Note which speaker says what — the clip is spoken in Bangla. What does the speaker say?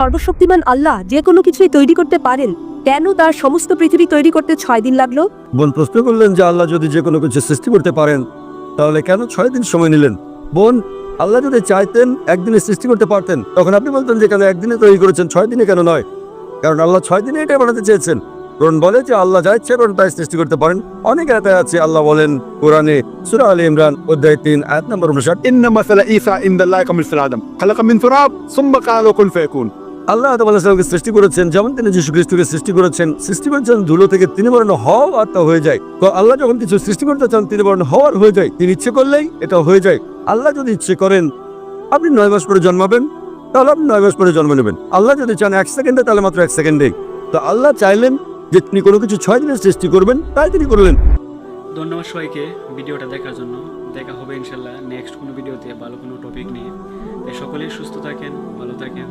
Speaker 1: সর্বশক্তিমান আল্লাহ যে কোনো কিছুই তৈরি করতে পারেন কেন তার সমস্ত পৃথিবী তৈরি করতে ছয় দিন লাগল?
Speaker 2: বোন প্রশ্ন করলেন যে আল্লাহ যদি যে কোনো কিছু সৃষ্টি করতে পারেন তাহলে কেন ছয় দিন সময় নিলেন? বোন আল্লাহ যদি চাইতেন একদিনে সৃষ্টি করতে পারতেন তখন আপনি বলতেন যে কেন একদিনে তৈরি করেছেন ছয় দিনে কেন নয়? কারণ আল্লাহ ছয় দিনে এটা বানাতে চেয়েছেন। কোরআন বলে যে আল্লাহ যা ইচ্ছে তাই সৃষ্টি করতে পারেন। অনেক আছে আল্লাহ বলেন কোরআনে সুরা আলী ইমরান অধ্যায় তিন নম্বর উনষাট।
Speaker 3: ইন্না মাসালা ঈসা ইন্দাল্লাহ আদম। খালাকা মিন তুরাব সুম্মা কালো কুন
Speaker 2: আল্লাহ আলাহিসামকে সৃষ্টি করেছেন, যেমন তিনি যীশু খ্রিস্টকে সৃষ্টি করেছেন সৃষ্টি করেছেন ধুলো থেকে তিনি বলেন হও আর তা হয়ে যায়। আল্লাহ যখন কিছু সৃষ্টি করতে চান, তিনি বলেন হওয়ার হয়ে যায়। তিনি ইচ্ছে করলেই এটা হয়ে যায়। আল্লাহ যদি ইচ্ছে করেন, আপনি নয় মাস পরে জন্মাবেন, তাহলে আপনি নয় মাস পরে জন্ম নেবেন। আল্লাহ যদি চান এক সেকেন্ডে, তাহলে মাত্র এক সেকেন্ডেই। তো আল্লাহ চাইলেন যে তিনি কোনো কিছু ছয় দিনের সৃষ্টি করবেন, তাই তিনি করলেন।
Speaker 4: ধন্যবাদ সবাইকে ভিডিওটা দেখার জন্য। দেখা হবে ইনশাল্লাহ নেক্সট কোনো ভিডিওতে, ভালো কোনো টপিক নিয়ে। সকলেই সুস্থ থাকেন, ভালো থাকেন।